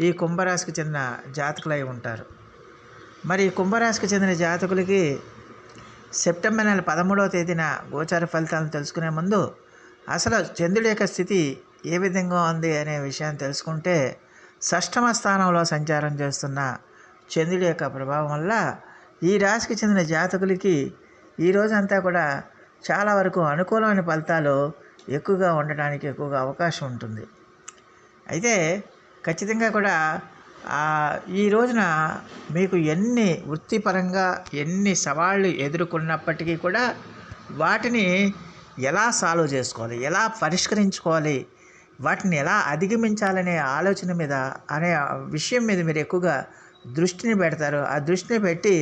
ఈ కుంభరాశికి చెందిన జాతకులై ఉంటారు. మరి ఈ కుంభరాశికి చెందిన జాతకులకి సెప్టెంబర్ నెల పదమూడవ తేదీన గోచార ఫలితాలను తెలుసుకునే ముందు అసలు చంద్రుడి యొక్క స్థితి ఏ విధంగా ఉంది అనే విషయాన్ని తెలుసుకుంటే షష్టమ స్థానంలో సంచారం చేస్తున్న చంద్రుడి యొక్క ప్రభావం వల్ల ఈ రాశికి చెందిన జాతకులకి ఈ రోజంతా కూడా చాలా వరకు అనుకూలమైన ఫలితాలు ఎక్కువగా ఉండడానికి ఎక్కువగా అవకాశం ఉంటుంది. అయితే ఖచ్చితంగా కూడా ఈ రోజున మీకు ఎన్ని వృత్తిపరంగా ఎన్ని సవాళ్ళు ఎదుర్కొన్నప్పటికీ కూడా వాటిని ఎలా సాల్వ్ చేసుకోవాలి ఎలా పరిష్కరించుకోవాలి వాటిని ఎలా అధిగమించాలనే ఆలోచన మీద అనే విషయం మీద మీరు ఎక్కువగా దృష్టిని పెడతారు. ఆ దృష్టిని పెట్టి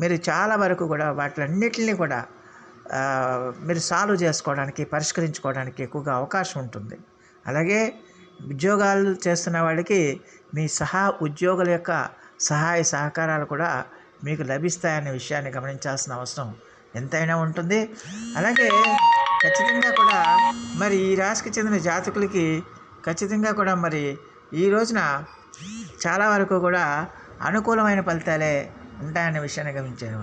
మీరు చాలా వరకు కూడా వాటిలన్నిటిని కూడా మీరు సాల్వ్ చేసుకోవడానికి పరిష్కరించుకోవడానికి ఎక్కువగా అవకాశం ఉంటుంది. అలాగే ఉద్యోగాలు చేస్తున్న వాళ్ళకి మీ సహా ఉద్యోగుల యొక్క సహాయ సహకారాలు కూడా మీకు లభిస్తాయనే విషయాన్ని గమనించాల్సిన అవసరం ఎంతైనా ఉంటుంది. అలాగే ఖచ్చితంగా కూడా మరి ఈ రాశికి చెందిన జాతకులకి ఖచ్చితంగా కూడా మరి ఈ రోజున చాలా వరకు కూడా అనుకూలమైన ఫలితాలే ఉంటాయనే విషయాన్ని గమనించాను.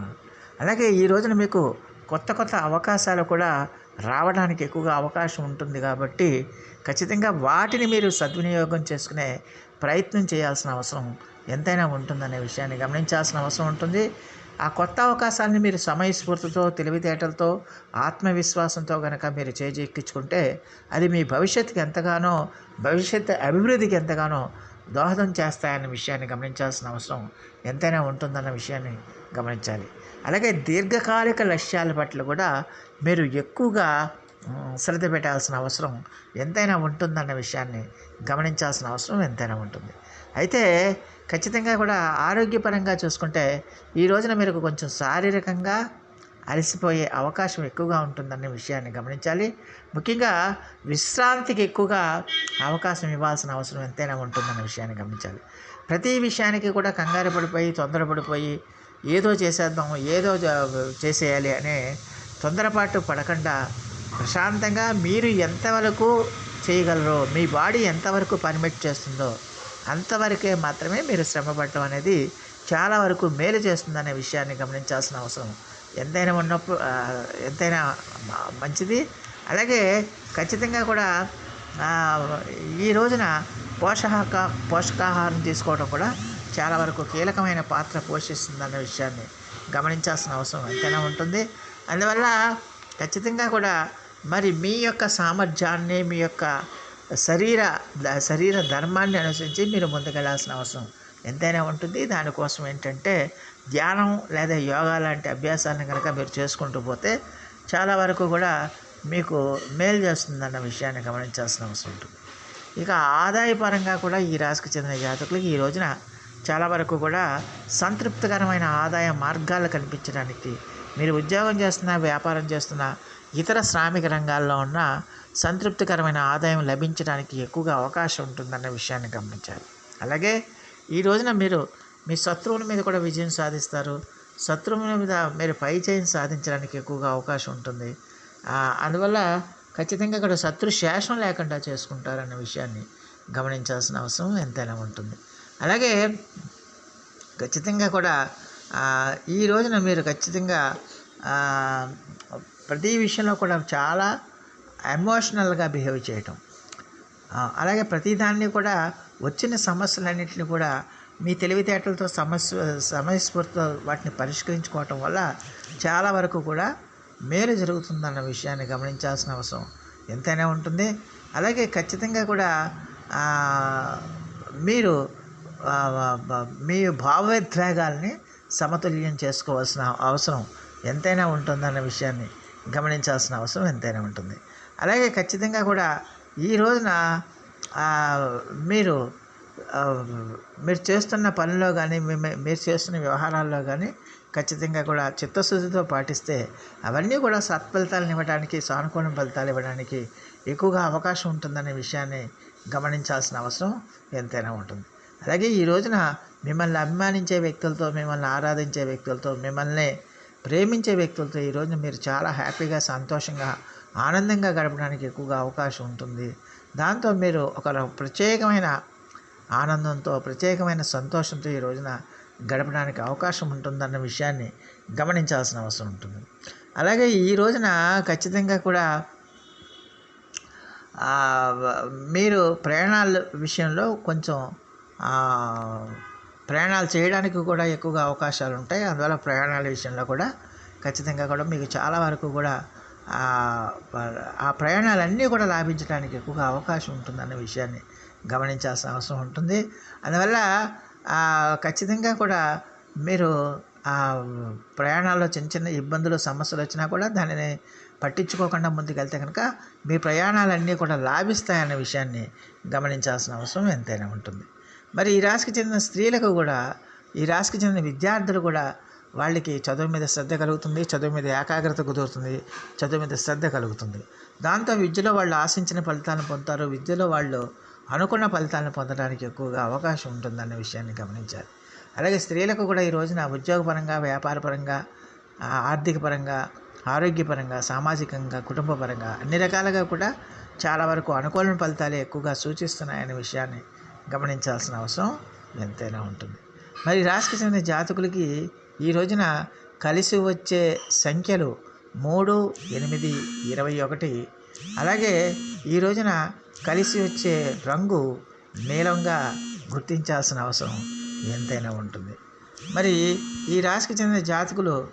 అలాగే ఈ రోజున మీకు కొత్త కొత్త అవకాశాలు కూడా రావడానికి ఎక్కువగా అవకాశం ఉంటుంది కాబట్టి ఖచ్చితంగా వాటిని మీరు సద్వినియోగం చేసుకునే ప్రయత్నం చేయాల్సిన అవసరం ఎంతైనా ఉంటుందనే విషయాన్ని గమనించాల్సిన అవసరం ఉంటుంది. ఆ కొత్త అవకాశాన్ని మీరు సమయస్ఫూర్తితో తెలివితేటలతో ఆత్మవిశ్వాసంతో కనుక మీరు చేజెక్కించుకుంటే అది మీ భవిష్యత్తుకి ఎంతగానో భవిష్యత్ అభివృద్ధికి ఎంతగానో దోహదం చేస్తాయన్న విషయాన్ని గమనించాల్సిన అవసరం ఎంతైనా ఉంటుందన్న విషయాన్ని గమనించాలి. అలాగే దీర్ఘకాలిక లక్ష్యాల పట్ల కూడా మీరు ఎక్కువగా శ్రద్ధ పెట్టాల్సిన అవసరం ఎంతైనా ఉంటుందన్న విషయాన్ని గమనించాల్సిన అవసరం ఎంతైనా ఉంటుంది. అయితే ఖచ్చితంగా కూడా ఆరోగ్యపరంగా చూసుకుంటే ఈ రోజున మీరు కొంచెం శారీరకంగా అలసిపోయే అవకాశం ఎక్కువగా ఉంటుందనే విషయాన్ని గమనించాలి. ముఖ్యంగా విశ్రాంతికి ఎక్కువగా అవకాశం ఇవ్వాల్సిన అవసరం ఎంతైనా ఉంటుందన్న విషయాన్ని గమనించాలి. ప్రతి విషయానికి కూడా కంగారు పడిపోయి తొందరపడిపోయి ఏదో చేసేద్దాం ఏదో చేసేయాలి అనే తొందరపాటు పడకుండా ప్రశాంతంగా మీరు ఎంతవరకు చేయగలరో మీ బాడీ ఎంతవరకు పర్మిట్ చేస్తుందో అంతవరకే మాత్రమే మీరు శ్రమ పడటం అనేది చాలా వరకు మేలు చేస్తుందనే విషయాన్ని గమనించాల్సిన అవసరం. ఎంతైనా ఉన్నప్పుడు ఎంతైనా మంచిది. అలాగే ఖచ్చితంగా కూడా ఈ రోజున పోషక పోషకాహారం తీసుకోవడం కూడా చాలా వరకు కీలకమైన పాత్ర పోషిస్తుందన్న విషయాన్ని గమనించాల్సిన అవసరం ఎంతైనా ఉంటుంది. అందువల్ల ఖచ్చితంగా కూడా మరి మీ యొక్క సామర్థ్యాన్ని మీ యొక్క శరీర శరీర ధర్మాన్ని అనుసరించి మీరు ముందుకెళ్ళాల్సిన అవసరం ఎంతైనా ఉంటుంది. దానికోసం ఏంటంటే ధ్యానం లేదా యోగా లాంటి అభ్యాసాలను కనుక మీరు చేసుకుంటూ పోతే చాలా వరకు కూడా మీకు మేలు చేస్తుందన్న విషయాన్ని గమనించాల్సిన అవసరం ఉంటుంది. ఇక ఆదాయపరంగా కూడా ఈ రాశికి చెందిన జాతకులకు ఈ రోజున చాలా వరకు కూడా సంతృప్తికరమైన ఆదాయ మార్గాలు కనిపించడానికి మీరు ఉద్యోగం చేస్తున్న వ్యాపారం చేస్తున్న ఇతర శ్రామిక రంగాల్లో ఉన్న సంతృప్తికరమైన ఆదాయం లభించడానికి ఎక్కువగా అవకాశం ఉంటుందన్న విషయాన్ని గమనించాలి. అలాగే ఈ రోజున మీరు మీ శత్రువుల మీద కూడా విజయం సాధిస్తారు. శత్రువుల మీద మీరు పై చేయని సాధించడానికి ఎక్కువగా అవకాశం ఉంటుంది. అందువల్ల ఖచ్చితంగా ఇక్కడ శత్రు శేషం లేకుండా చేసుకుంటారన్న విషయాన్ని గమనించాల్సిన అవసరం ఎంతైనా ఉంటుంది. అలాగే ఖచ్చితంగా కూడా ఈ రోజున మీరు ఖచ్చితంగా ప్రతి విషయంలో కూడా చాలా ఎమోషనల్గా బిహేవ్ చేయటం. అలాగే ప్రతిదాన్ని కూడా వచ్చిన సమస్యలన్నింటినీ కూడా మీ తెలివితేటలతో సమస్య సమయస్ఫూర్తితో వాటిని పరిష్కరించుకోవటం వల్ల చాలా వరకు కూడా మేలు జరుగుతుందన్న విషయాన్ని గమనించాల్సిన అవసరం ఎంతైనా ఉంటుంది. అలాగే ఖచ్చితంగా కూడా మీరు మీ భావోద్వేగాల్ని సమతుల్యం చేసుకోవాల్సిన అవసరం ఎంతైనా ఉంటుందన్న విషయాన్ని గమనించాల్సిన అవసరం ఎంతైనా ఉంటుంది. అలాగే ఖచ్చితంగా కూడా ఈ రోజున మీరు మీరు చేస్తున్న పనిలో కానీ మీరు చేస్తున్న వ్యవహారాల్లో కానీ ఖచ్చితంగా కూడా చిత్తశుద్ధితో పాటిస్తే అవన్నీ కూడా సత్ఫలితాలను ఇవ్వడానికి సానుకూల ఫలితాలు ఇవ్వడానికి ఎక్కువగా అవకాశం ఉంటుందనే విషయాన్ని గమనించాల్సిన అవసరం ఎంతైనా ఉంటుంది. అలాగే ఈ రోజున మిమ్మల్ని అభిమానించే వ్యక్తులతో మిమ్మల్ని ఆరాధించే వ్యక్తులతో మిమ్మల్ని ప్రేమించే వ్యక్తులతో ఈ రోజున మీరు చాలా హ్యాపీగా సంతోషంగా ఆనందంగా గడపడానికి ఎక్కువగా అవకాశం ఉంటుంది. దాంతో మీరు ఒక ప్రత్యేకమైన ఆనందంతో ప్రత్యేకమైన సంతోషంతో ఈ రోజున గడపడానికి అవకాశం ఉంటుందన్న విషయాన్ని గమనించాల్సిన అవసరం ఉంటుంది. అలాగే ఈ రోజున ఖచ్చితంగా కూడా మీరు ప్రయాణాల విషయంలో కొంచెం ప్రయాణాలు చేయడానికి కూడా ఎక్కువగా అవకాశాలు ఉంటాయి. అందువల్ల ప్రయాణాల విషయంలో కూడా ఖచ్చితంగా కూడా మీకు చాలా వరకు కూడా ఆ, ప్రయాణాలన్నీ కూడా లాభించడానికి ఎక్కువగా అవకాశం ఉంటుందన్న విషయాన్ని గమనించాల్సిన అవసరం ఉంటుంది. అందువల్ల ఖచ్చితంగా కూడా మీరు ఆ ప్రయాణాల్లో చిన్న చిన్న ఇబ్బందులు సమస్యలు వచ్చినా కూడా దానిని పట్టించుకోకుండా ముందుకెళ్తే కనుక మీ ప్రయాణాలన్నీ కూడా లాభిస్తాయన్న విషయాన్ని గమనించాల్సిన అవసరం ఎంతైనా ఉంటుంది. మరి ఈ రాశికి చెందిన స్త్రీలకు కూడా ఈ రాశికి చెందిన విద్యార్థులు కూడా వాళ్ళకి చదువు మీద శ్రద్ధ కలుగుతుంది చదువు మీద ఏకాగ్రత కుదురుతుంది చదువు మీద శ్రద్ధ కలుగుతుంది. దాంతో విద్యలో వాళ్ళు ఆశించిన ఫలితాలను పొందుతారు. విద్యలో వాళ్ళు అనుకున్న ఫలితాలను పొందడానికి ఎక్కువగా అవకాశం ఉంటుందన్న విషయాన్ని గమనించాలి. అలాగే స్త్రీలకు కూడా ఈ రోజున ఉద్యోగపరంగా వ్యాపారపరంగా ఆర్థికపరంగా ఆరోగ్యపరంగా సామాజికంగా కుటుంబపరంగా అన్ని రకాలుగా కూడా చాలా వరకు అనుకూల ఫలితాలే ఎక్కువగా సూచిస్తున్నాయనే విషయాన్ని గమనించాల్సిన అవసరం ఎంతైనా ఉంటుంది. మరి రాశికి చెందిన జాతకులకి ఈ రోజున కలిసి వచ్చే సంఖ్యలు మూడు ఎనిమిది ఇరవై ఒకటి. అలాగే ఈ రోజున కలిసి వచ్చే రంగు నీలంగా గుర్తించాల్సిన అవసరం ఎంతైనా ఉంటుంది. మరి ఈ రాశికి చెందిన జాతకులు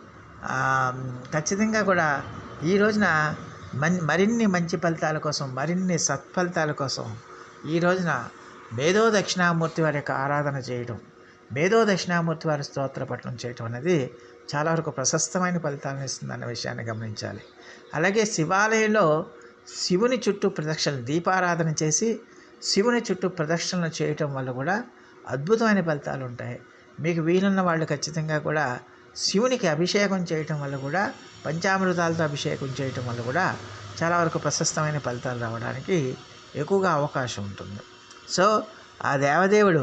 ఖచ్చితంగా కూడా ఈ రోజున మన్ మరిన్ని మంచి ఫలితాల కోసం మరిన్ని సత్ఫలితాల కోసం ఈ రోజున మేధో దక్షిణామూర్తి వారి యొక్క ఆరాధన చేయడం మేధో దక్షిణామూర్తి వారి స్తోత్ర పఠనం చేయటం అనేది చాలా వరకు ప్రశస్తమైన ఫలితాలను ఇస్తుందన్న విషయాన్ని గమనించాలి. అలాగే శివాలయంలో శివుని చుట్టూ ప్రదక్షిణ దీపారాధన చేసి శివుని చుట్టూ ప్రదక్షిణలు చేయటం వల్ల కూడా అద్భుతమైన ఫలితాలు ఉంటాయి. మీకు వీలున్న వాళ్ళు ఖచ్చితంగా కూడా శివునికి అభిషేకం చేయటం వల్ల కూడా పంచామృతాలతో అభిషేకం చేయటం వల్ల కూడా చాలా వరకు ప్రశస్తమైన ఫలితాలు రావడానికి ఎక్కువగా అవకాశం ఉంటుంది. సో ఆ దేవదేవుడు